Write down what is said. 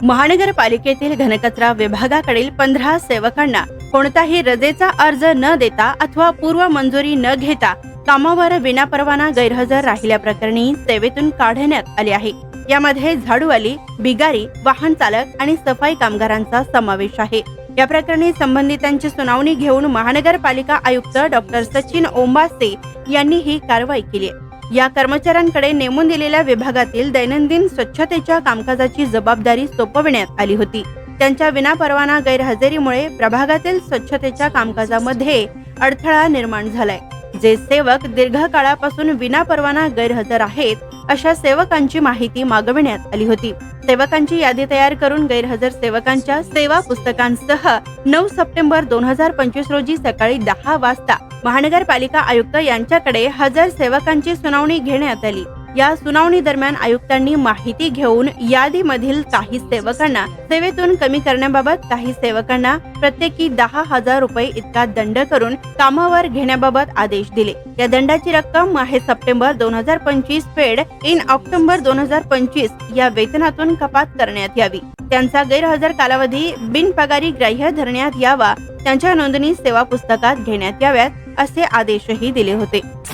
महानगरपालिकेतील घनकचरा विभागाकडील पंधरा सेवकांना कोणताही रजेचा अर्ज न देता अथवा पूर्व मंजुरी न घेता कामावर विनापरवाना गैरहजर राहिल्याप्रकरणी सेवेतून काढण्यात आले आहे यामध्ये झाडूवाली बिगारी वाहन चालक आणि सफाई कामगारांचा समावेश आहे या प्रकरणी संबंधितांची सुनावणी घेऊन महानगरपालिका आयुक्त डॉक्टर सचिन ओंबासे यांनी ही कारवाई केली आहे. या कर्मचाऱ्यांकडे नेमून दिलेल्या विभागातील दैनंदिन स्वच्छतेच्या कामकाजाची जबाबदारी सोपविण्यात आली होती. त्यांच्या विनापरवाना गैरहजेरीमुळे प्रभागातील स्वच्छतेच्या कामकाजामध्ये अडथळा निर्माण झालाय. जे सेवक दीर्घकाळापासून विनापरवाना गैरहजर आहेत अशा सेवकांची माहिती मागविण्यात आली होती. सेवकांची यादी तयार करून गैरहजर सेवकांच्या सेवा पुस्तकांसह नऊ सप्टेंबर दोन हजार पंचवीस रोजी सकाळी दहा वाजता महानगरपालिका आयुक्त यांच्याकडे हजर सेवकांची सुनावणी घेण्यात आली. या सुनावणी दरम्यान आयुक्तांनी माहिती घेऊन यादीमधील काही सेवकांना सेवेतून कमी करण्याबाबत काही सेवकांना प्रत्येकी दहा हजार रुपये इतका दंड करून कामावर घेण्याबाबत आदेश दिले. या दंडाची रक्कम आहे सप्टेंबर दोन हजार पंचवीस फेड इन ऑक्टोबर दोन हजार पंचवीस या वेतनातून कपात करण्यात यावी. त्यांचा गैरहजर कालावधी बिनपगारी ग्राह्य धरण्यात यावा. त्यांच्या नोंदणी सेवा पुस्तकात घेण्यात याव्यात असे आदेशही दिले होते.